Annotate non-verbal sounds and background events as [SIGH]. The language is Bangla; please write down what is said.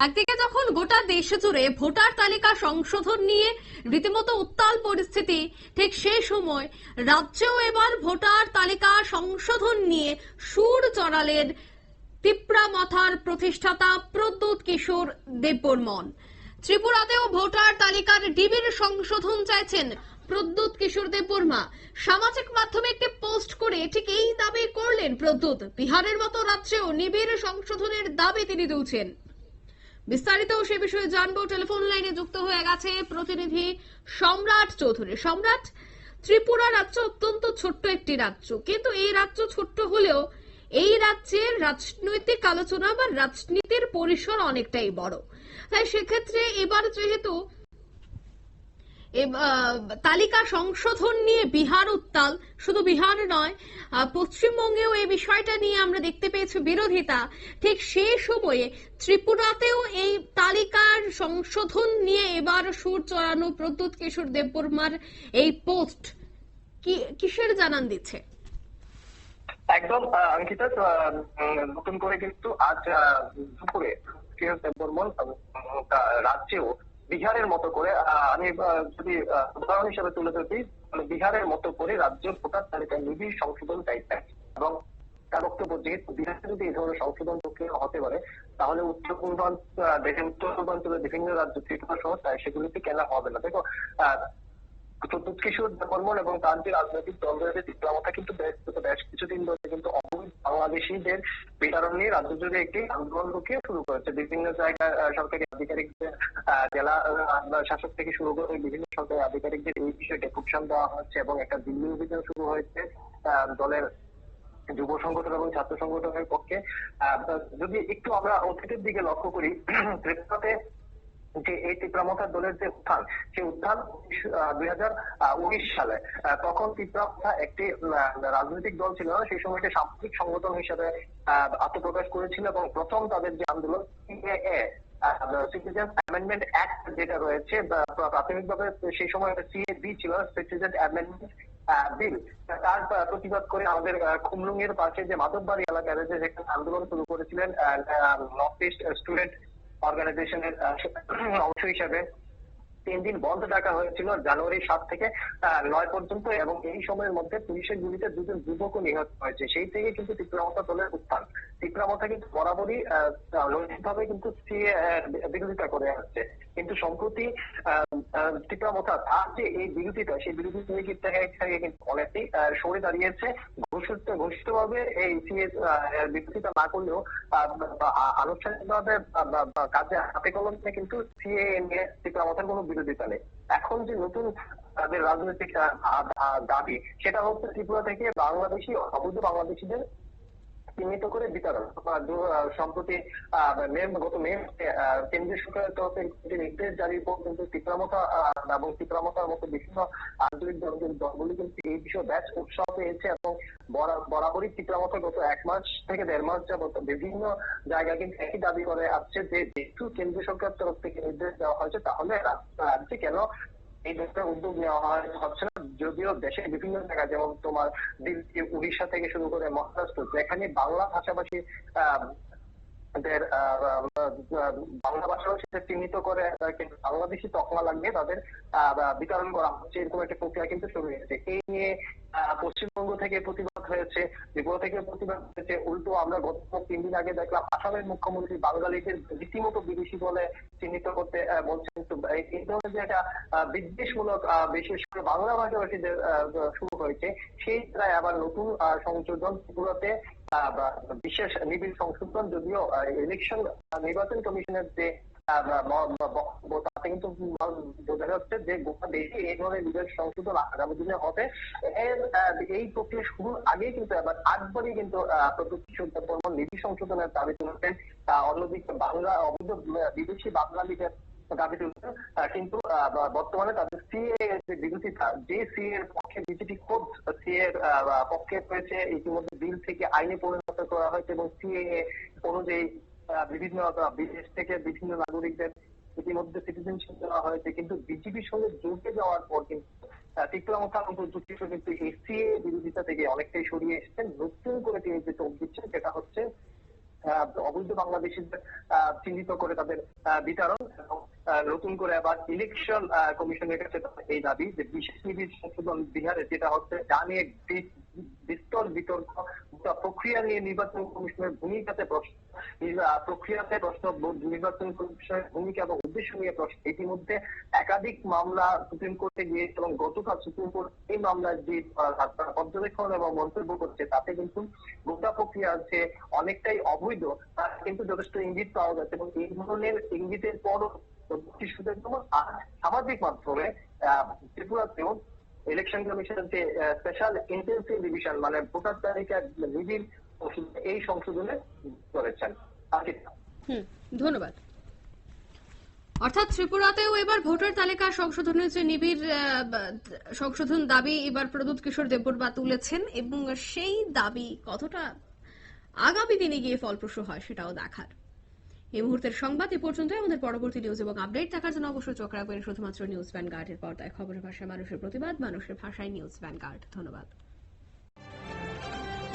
একদিকে যখন গোটা দেশ জুড়ে ভোটার তালিকা সংশোধন নিয়ে রীতিমতো উত্তাল পরিস্থিতি, ঠিক সেই সময় রাজ্যেও এবার ভোটার তালিকা সংশোধন নিয়ে সুর চড়ালেন তিপ্রা মাথার প্রতিষ্ঠাতা প্রদ্যুৎ কিশোর দেববর্মন। ত্রিপুরাতেও ভোটার তালিকার ডিবির সংশোধন চাইছেন প্রদ্যুৎ কিশোর দেববর্মা। সামাজিক মাধ্যমে একটি পোস্ট করে ঠিক এই দাবি করলেন প্রদ্যুৎ। বিহারের মতো রাজ্যেও নিবিড় সংশোধনের দাবি তিনি তুলছেন। বিস্তারিত সে বিষয়ে জানব। টেলিফোন লাইনে যুক্ত হয়ে গেছে প্রতিনিধি সম্রাট চৌধুরী। সম্রাট ত্রিপুরা রাজ্য অত্যন্ত ছোট্ট একটি রাজ্য। কিন্তু এই রাজ্য ছোট্ট হলেও এই রাজ্যের রাজনৈতিক আলোচনা বা রাজনীতির পরিসর অনেকটাই বড়। তাই সেক্ষেত্রে এবার যেহেতু তালিকা সংশোধন নিয়ে বিহার উত্তাল। শুধু বিহার নয় পশ্চিমবঙ্গেও এই বিষয়টা নিয়ে আমরা দেখতে পেয়েছি বিরোধিতা। ঠিক সেই সময়ে ত্রিপুরাতেও এই তালিকার সংশোধন নিয়ে এবার সুর চড়ানো প্রদ্যুৎ কিশোর দেববর্মার এই পোস্ট। কি, কিসের জানান দিচ্ছে? একদম অঙ্কিতা নতুন করে কিন্তু আজ দুপুরে রাজ্যেও বিহারের মতো করে আমি যদি উদাহরণ হিসেবে তুলে ধরি বিহারের মতো করে রাজ্যের ভোটার তালিকায় নিবিড় সংশোধন দায়িত্ব এবং তার বক্তব্য যেহেতু বিহারে যদি এই ধরনের সংশোধন প্রক্রিয়া হতে পারে, তাহলে উত্তর পূর্বাঞ্চল উত্তর পূর্বাঞ্চলের বিভিন্ন রাজ্য, ত্রিপুরা সহ সেগুলিতে কেনা হবে না। দেখো প্রদ্যুৎ কিশোর এবং তার যে রাজনৈতিক দল রয়েছে তিপ্রামতা কিন্তু বেশ কিছুদিন ধরে কিন্তু অবৈধ বাংলাদেশিদের বিতরণ নিয়ে রাজ্য জুড়ে একটি আন্দোলন রুখিয়ে শুরু করেছে। বিভিন্ন জায়গায় সরকারি আধিকারিকদের আহ, জেলা শাসক থেকে শুরু করে বিভিন্ন সরকারি আধিকারিকদের এই বিষয়ে ডেপুটেশন দেওয়া হচ্ছে এবং একটা দিল্লি অভিযান শুরু হয়েছে দলের যুব সংগঠন এবং ছাত্র সংগঠনের পক্ষে। যদি একটু আমরা অতীতের দিকে লক্ষ্য করি [CLEARS THROAT] ত্রিপুরাতে যে এই তিপ্রামথার দলের যে উত্থান, সেই উত্থান দুই হাজার উনিশ সালে। তখন তিপ্রামথা একটি রাজনৈতিক দল ছিল না, সেই সময় একটি সামাজিক সংগঠন হিসেবে আত্মপ্রকাশ করেছিল এবং প্রথম তাদের যে আন্দোলন, সিএএ অ্যামেন্ডমেন্ট অ্যাক্ট যেটা রয়েছে প্রাথমিকভাবে সেই সময় সিএবি ছিল সিটিজেন অ্যামেন্ডমেন্ট বিল তার প্রতিবাদ করে আমাদের খুমলুং এর পাশে যে মাধববাড়ি এলাকায় রয়েছে আন্দোলন শুরু করেছিলেন নর্থ ইস্ট স্টুডেন্ট অর্গানাইজেশনের অংশ হিসেবে তিন দিন বন্ধ ডাকা হয়েছিল জানুয়ারি সাত থেকে নয় পর্যন্ত এবং এই সময়ের মধ্যে পুলিশের গুলিতে দুজন যুবকও নিহত হয়েছে। সেই থেকে কিন্তু তীব্রমতা দলের উত্থান। তীব্রমতা কিন্তু বরাবরই নৈতিকভাবে কিন্তু বিরোধিতা করে আসছে। কিন্তু সম্প্রতি তীব্রমতা তার যে এই বিরোধিতা সেই বিরোধিতা থেকে কিন্তু অনেকটাই সরে দাঁড়িয়েছে। ঘোষিত ঘোষিতভাবে এই সিএ বিরোধিতা না করলেও আনুষ্ঠানিকভাবে কাজে হাতে কলমে কিন্তু সিএ নিয়ে তীব্রমতার কোনো বিরোধিতা নেই। এখন যে নতুন তাদের রাজনৈতিক দাবি, সেটা হচ্ছে ত্রিপুরা থেকে বাংলাদেশি, অবৈধ বাংলাদেশিদের চিহ্নিত করে বিতরণ সম্প্রতি গত মে কেন্দ্রীয় সরকারের তরফে একটি নির্দেশ জারির পর কিন্তু তীব্রামতা এবং তীব্রামতার মতো বিভিন্ন আঞ্চলিক দল- দলগুলি কিন্তু এই বিষয়ে ব্যাচ উৎসাহ পেয়েছে এবং বরা- বরাবরই তীব্রামতা গত এক মাস থেকে দেড় মাস যাবত বিভিন্ন জায়গায় কিন্তু একই দাবি করে আসছে যে, যেহেতু কেন্দ্রীয় সরকারের তরফ থেকে নির্দেশ দেওয়া হয়েছে, তাহলে রাজ্যে কেন এই ধরনের উদ্যোগ নেওয়া হয়- হচ্ছে না। যদিও দেশের বিভিন্ন জায়গায় যেমন তোমার দিল্লি উড়িষ্যা থেকে শুরু করে মহারাষ্ট্র যেখানে বাংলা ভাষাভাষী আহ, দের আহ, আহ, বাংলা ভাষাভাষীদের চিহ্নিত করে বাংলাদেশি তকমা লাগিয়ে তাদের বিতরণ করা হচ্ছে এরকম একটা প্রক্রিয়া কিন্তু শুরু হয়েছে। এই নিয়ে পশ্চিমবঙ্গ থেকে প্রতিবাদ হয়েছে ত্রিপুরা থেকে প্রতিবাদ হয়েছে। উল্টো আমরা গত তিন দিন আগে দেখলাম আসামের মুখ্যমন্ত্রী বাঙালিদের রীতিমতো বিদেশি বলে চিহ্নিত করতে তো এই ধরনের যে একটা বিদ্বেষমূলক বিশেষ করে বাংলা ভাষাভাষীদের শুরু হয়েছে, সেই ধারায় আবার নতুন সংশোধন বা বিশেষ নিবিড় সংশোধন যদিও ইলেকশন নির্বাচন কমিশনের যে বক্তব্য, তাতে কিন্তু বোঝা যাচ্ছে যে গোটা দেশে এই ধরনের বিশেষ সংশোধন আগামী দিনে হবে। এই প্রক্রিয়া শুরুর আগেই কিন্তু এবার আটবারই কিন্তু প্রযুক্তি নিবিড় সংশোধনের দাবি তুলেছেন অন্যদিকে বাংলা, অবৈধ বিদেশি বাঙালিদের দাবি তুলছেন কিন্তু বর্তমানে তাদের সিএ যে বিরোধিতা যে সিএ এর পক্ষে বিজেপি খোদ সিএ এর পক্ষে রয়েছে, ইতিমধ্যে বিল থেকে আইনে পরিণত করা হয়েছে এবং সিএ অনুযায়ী বিভিন্ন বিদেশ থেকে বিভিন্ন নাগরিকদের ইতিমধ্যে সিটিজেনশিপ দেওয়া হয়েছে। কিন্তু বিজেপির সঙ্গে জড়িয়ে যাওয়ার পর কিন্তু কিন্তু এই সিএ বিরোধিতা থেকে অনেকটাই সরিয়ে এসেছেন। নতুন করে তিনি যে চোখ দিচ্ছেন, সেটা হচ্ছে অবৈধ বাংলাদেশিদের চিহ্নিত করে তাদের বিতরণ নতুন করে আবার ইলেকশন কমিশনের কাছে এই দাবি যে বিশেষ নিবিড় সংশোধন বিহারে যেটা হচ্ছে যা নিয়ে বিস্তর বিতর্ক প্রক্রিয়া নিয়ে নির্বাচন কমিশনের ভূমিকাতে প্রশ্ন প্রক্রিয়াতে প্রশ্ন নির্বাচন কমিশনের ভূমিকা এবং উদ্দেশ্য নিয়ে প্রশ্ন। ইতিমধ্যে একাধিক মামলা সুপ্রিম কোর্টে গিয়েছে এবং গতকাল সুপ্রিম কোর্ট এই মামলার যে পর্যবেক্ষণ এবং মন্তব্য করছে, তাতে কিন্তু গোটা প্রক্রিয়া যে অনেকটাই অবৈধ, তার কিন্তু যথেষ্ট ইঙ্গিত পাওয়া যাচ্ছে এবং এই ধরনের ইঙ্গিতের পরও শিশুদের আজ সামাজিক মাধ্যমে ত্রিপুরাতেও ইলেকশন কমিশনের যে স্পেশাল ইন্টেন্সিভ মানে ভোটার তালিকা এই সংশোধনে করেছেন ধন্যবাদ। অর্থাৎ ত্রিপুরাতেও এবার ভোটার তালিকা সংশোধনের যে নিবিড় সংশোধন দাবি এবার প্রদূত কিশোর দেববর্মা তুলেছেন এবং সেই দাবি কতটা আগামী দিনে গিয়ে ফলপ্রসূ হয় সেটাও দেখার। এই মুহূর্তের সংবাদ এ পর্যন্ত আমাদের পরবর্তী নিউজ এবং আপডেট থাকার জন্য অবশ্যই চোখ রাখবেন শুধুমাত্র নিউজ ভ্যানগার্ডের পর্দায়। খবরের ভাষায় মানুষের প্রতিবাদ, মানুষের ভাষায় নিউজ ভ্যানগার্ড ধন্যবাদ।